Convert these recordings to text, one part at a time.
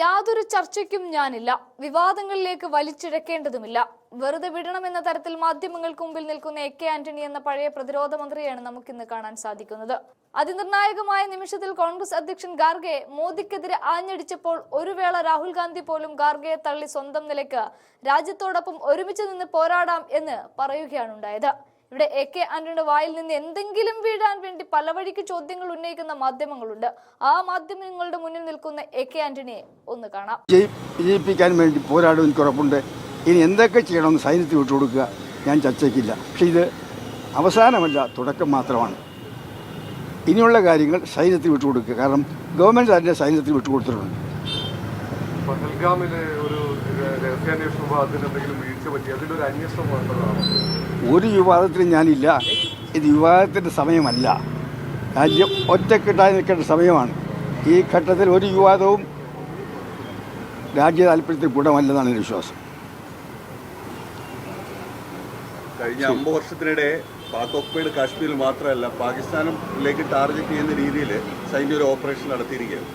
യാതൊരു ചർച്ചയ്ക്കും ഞാനില്ല. വിവാദങ്ങളിലേക്ക് വലിച്ചിഴക്കേണ്ടതുമില്ല. വെറുതെ വിടണം എന്ന തരത്തിൽ മാധ്യമങ്ങൾക്ക് മുമ്പിൽ നിൽക്കുന്ന എ കെ ആന്റണി എന്ന പഴയ പ്രതിരോധ മന്ത്രിയാണ് നമുക്കിന്ന് കാണാൻ സാധിക്കുന്നത്. അതിനിർണായകമായ നിമിഷത്തിൽ കോൺഗ്രസ് അധ്യക്ഷൻ ഗാർഗെ മോദിക്കെതിരെ ആഞ്ഞടിച്ചപ്പോൾ ഒരു വേള രാഹുൽ ഗാന്ധി പോലും ഗാർഗെ തള്ളി സ്വന്തം നിലയ്ക്ക് രാജ്യത്തോടൊപ്പം ഒരുമിച്ച് നിന്ന് പോരാടാം എന്ന് പറയുകയാണ് ഉണ്ടായത് ഇവിടെ എ കെ ആന്റണിയുടെ വായിൽ നിന്ന് എന്തെങ്കിലും വീഴാൻ വേണ്ടി പല വഴിക്ക് ചോദ്യങ്ങൾ ഉന്നയിക്കുന്ന മാധ്യമങ്ങളുണ്ട്. ആ മാധ്യമങ്ങളുടെ മുന്നിൽ നിൽക്കുന്ന എ കെ ആന്റണിയെ ഒന്ന് കാണാം. ജയി- വിജയിപ്പിക്കാൻ വേണ്ടി പോരാടും എനിക്ക് ഉറപ്പുണ്ട്. ഇനി എന്തൊക്കെ ചെയ്യണമെന്ന് സൈന്യത്തിൽ വിട്ടുകൊടുക്കുക ഞാൻ ചർച്ചയ്ക്കില്ല. പക്ഷേ ഇത് അവസാനമല്ല തുടക്കം മാത്രമാണ്. ഇനിയുള്ള കാര്യങ്ങൾ സൈന്യത്തിൽ വിട്ടുകൊടുക്കുക കാരണം ഗവൺമെന്റ് തന്നെ സൈന്യത്തിൽ വിട്ടുകൊടുത്തിട്ടുണ്ട് പഹൽഗാമിലെ ഒരു രഹസ്യാന്വേഷണ വിഭാഗത്തിന് എന്തെങ്കിലും വീഴ്ച പറ്റി? അതിലൊരു അന്വേഷണം വേണ്ടതാണ് ഒരു വിവാദത്തിലും ഞാനില്ല. ഇത് വിവാദത്തിന്റെ സമയമല്ല. രാജ്യം ഒറ്റക്കെട്ടായി നിൽക്കേണ്ട സമയമാണ്. ഈ ഘട്ടത്തിൽ ഒരു വിവാദവും രാജ്യ താല്പര്യത്തിൽ ഗുണമല്ലെന്നാണ് എന്റെ വിശ്വാസം. കഴിഞ്ഞ അമ്പത് വർഷത്തിനിടെ പാക് കാശ്മീരിൽ മാത്രമല്ല പാകിസ്ഥാനിലേക്ക് ടാർഗറ്റ് ചെയ്യുന്ന രീതിയിൽ സൈന്യ ഒരു ഓപ്പറേഷൻ നടത്തിയിരിക്കുകയാണ്.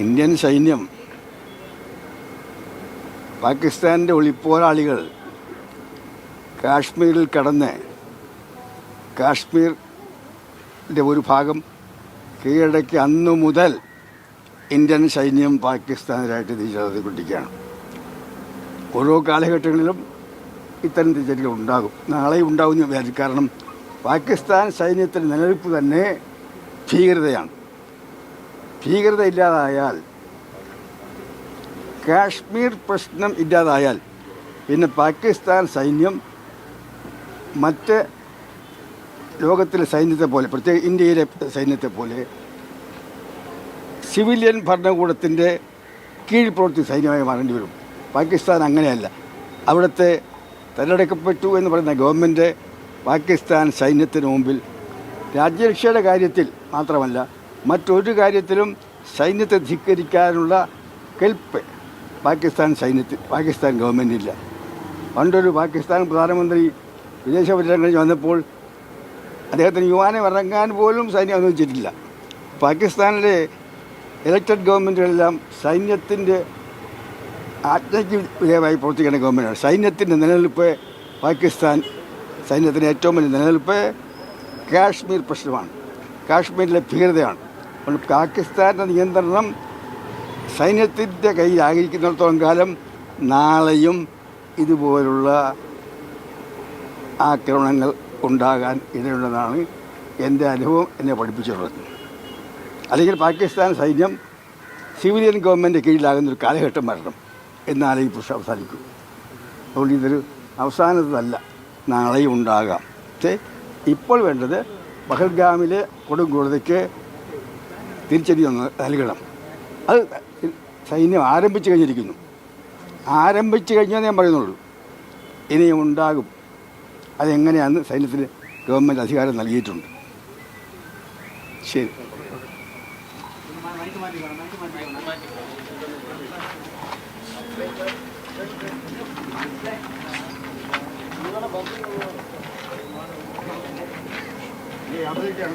ഇന്ത്യൻ സൈന്യം പാകിസ്ഥാന്റെ ഒളിപ്പോരാളികൾ കാശ്മീരിൽ കടന്ന് കാശ്മീരിന്റെ ഒരു ഭാഗം കീഴടക്കി അന്നു മുതൽ ഇന്ത്യൻ സൈന്യം പാകിസ്ഥാനിലായിട്ട് തിരിച്ചറിഞ്ഞുകൊണ്ടിരിക്കുകയാണ് ഓരോ കാലഘട്ടങ്ങളിലും ഇത്തരം തിരിച്ചടികൾ ഉണ്ടാകും. നാളെ ഉണ്ടാകും കാരണം പാകിസ്ഥാൻ സൈന്യത്തിന്റെ നിലനിൽപ്പ് തന്നെ ഭീകരതയാണ്. ഭീകരത ഇല്ലാതായാൽ കാശ്മീർ പ്രശ്നം ഇല്ലാതായാൽ പിന്നെ പാകിസ്ഥാൻ സൈന്യം മറ്റ് ലോകത്തിലെ സൈന്യത്തെ പോലെ പ്രത്യേക ഇന്ത്യയിലെ സൈന്യത്തെ പോലെ സിവിലിയൻ ഭരണകൂടത്തിന്റെ കീഴിൽ പ്രവർത്തി സൈന്യമായി മാറേണ്ടി വരും. പാകിസ്ഥാൻ അങ്ങനെയല്ല. അവിടുത്തെ തെരഞ്ഞെടുക്കപ്പെട്ടു എന്ന് പറയുന്ന ഗവൺമെന്റ് പാകിസ്ഥാൻ സൈന്യത്തിന് മുമ്പിൽ രാജ്യരക്ഷയുടെ കാര്യത്തിൽ മാത്രമല്ല മറ്റൊരു കാര്യത്തിലും സൈന്യത്തെ ധിക്കരിക്കാനുള്ള കെൽപ്പ് പാകിസ്ഥാൻ സൈന്യത്തിൽ പാകിസ്ഥാൻ ഗവൺമെന്റില്ല പണ്ടൊരു പാകിസ്ഥാൻ പ്രധാനമന്ത്രി വിദേശ പര്യടനം വന്നപ്പോൾ അദ്ദേഹത്തിന് യുവാനെ ഇറങ്ങാൻ പോലും സൈന്യം അനുവദിച്ചിട്ടില്ല. പാകിസ്ഥാനിലെ ഇലക്റ്റഡ് ഗവൺമെന്റുകളെല്ലാം സൈന്യത്തിന്റെ ആജ്ഞയ്ക്ക് വിധേയമായി പ്രവർത്തിക്കുന്ന ഗവൺമെന്റാണ് സൈന്യത്തിന്റെ നിലനിൽപ്പ് പാകിസ്ഥാൻ സൈന്യത്തിന്റെ ഏറ്റവും വലിയ നിലനിൽപ്പ് കാശ്മീർ പ്രശ്നമാണ്. കാശ്മീരിലെ ഭീകരതയാണ്. പാകിസ്ഥാന്റെ നിയന്ത്രണം സൈന്യത്തിന്റെ കയ്യിലായിരിക്കുന്നിടത്തോളം കാലം നാളെയും ഇതുപോലുള്ള ആക്രമണങ്ങൾ ഉണ്ടാകാൻ ഇടയുണ്ടെന്നാണ് എന്റെ അനുഭവം എന്നെ പഠിപ്പിച്ചിട്ടുള്ളത്. അല്ലെങ്കിൽ പാകിസ്ഥാൻ സൈന്യം സിവിലിയൻ ഗവൺമെന്റ് കീഴിലാകുന്ന ഒരു കാലഘട്ടം വരണം എന്നാലേ ഈ പ്രശ്നം അവസാനിക്കൂ. അതുകൊണ്ട് ഇതൊരു അവസാനത്തല്ല നാളെയും ഉണ്ടാകാം. പക്ഷേ ഇപ്പോൾ വേണ്ടത് പഹൽഗാമിലെ കൊടുങ്കൂടതയ്ക്ക് തിരിച്ചടി നൽകണം. അത് സൈന്യം ആരംഭിച്ചു കഴിഞ്ഞിരിക്കുന്നു. ആരംഭിച്ചു കഴിഞ്ഞാൽ ഞാൻ പറയുന്നുള്ളൂ. ഇനിയും ഉണ്ടാകും. അതെങ്ങനെയാണ് സൈന്യത്തിന് ഗവൺമെന്റ് അധികാരം നൽകിയിട്ടുണ്ട്. ശരി. അമേരിക്കയാണ്